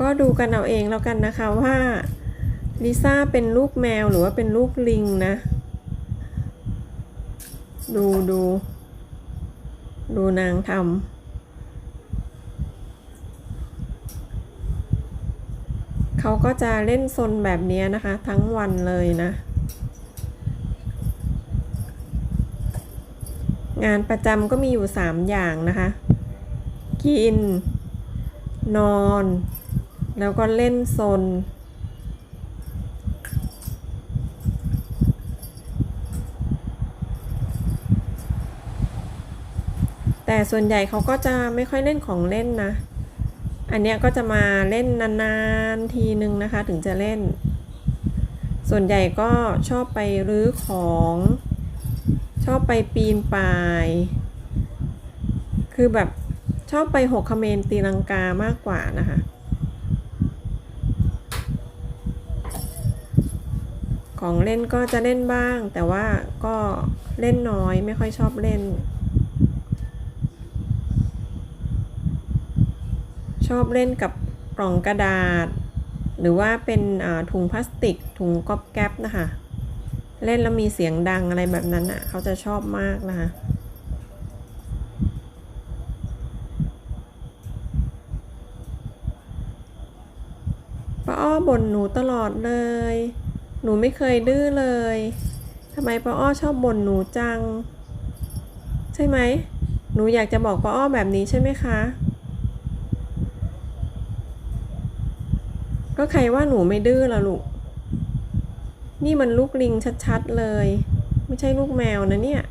ก็ดูกันเอาเองแล้วกันนะคะว่าลิซ่าเป็นลูกแมวหรือว่าเป็นลูกลิงนะ ดูดู ดูนางทำเขาก็จะเล่นซนแบบนี้นะคะ ทั้งวันเลยนะ งานประจำก็มีอยู่ 3 อย่างนะคะ กิน นอน แล้วก็เล่นซน แต่ส่วนใหญ่เขาก็จะไม่ค่อยเล่นของเล่นนะ อันเนี้ยก็จะมาเล่นนานๆทีนึงนะคะ ถึงจะเล่น ส่วนใหญ่ก็ชอบไปรื้อของ ชอบไปปีนป่าย คือแบบชอบไปหกเขมรตีลังกามากกว่านะคะ ของเล่นก็จะเล่นบ้าง แต่ว่าก็เล่นน้อยไม่ค่อยชอบเล่น ชอบเล่นกับกล่องกระดาษ หรือว่าเป็นถุงพลาสติก ถุงก๊อบแก๊บนะคะ เล่นแล้วมีเสียงดังอะไรแบบนั้นอะเขาจะชอบมากนะคะป้าอ้อบ่นหนูตลอดเลย หนูไม่เคยดื้อเลยทำไมป้าอ้อชอบบ่นหนูจัง ใช่ไหม หนูอยากจะบอกป้าอ้อแบบนี้ใช่ไหมคะ ก็ใครว่าหนูไม่ดื้อละลูก นี่มันลูกลิงชัดๆเลย ไม่ใช่ลูกแมวนะเนี่ย